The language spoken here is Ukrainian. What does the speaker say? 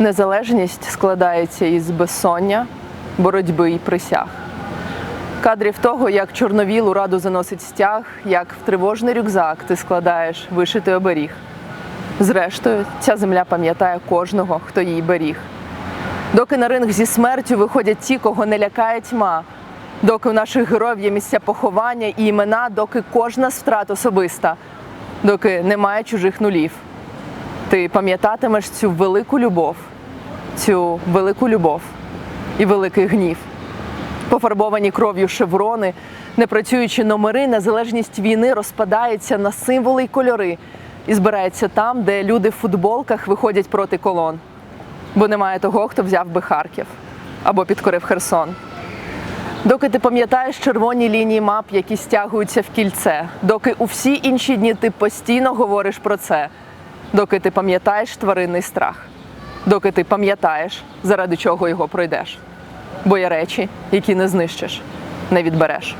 Незалежність складається із безсоння, боротьби і присяг. Кадрів того, як чорновіл у раду заносить стяг, як в тривожний рюкзак ти складаєш вишитий оберіг. Зрештою, ця земля пам'ятає кожного, хто її беріг. Доки на ринг зі смертю виходять ті, кого не лякає тьма, доки у наших героїв є місця поховання і імена, доки кожна з особиста, доки немає чужих нулів. Ти пам'ятатимеш цю велику любов, цю велику любов і великий гнів. Пофарбовані кров'ю шеврони, непрацюючі номери, незалежність війни розпадається на символи й кольори і збирається там, де люди в футболках виходять проти колон. Бо немає того, хто взяв би Харків або підкорив Херсон. Доки ти пам'ятаєш червоні лінії мап, які стягуються в кільце, доки у всі інші дні ти постійно говориш про це, доки ти пам'ятаєш тваринний страх, доки ти пам'ятаєш, заради чого його пройдеш. Бо є речі, які не знищиш, не відбереш.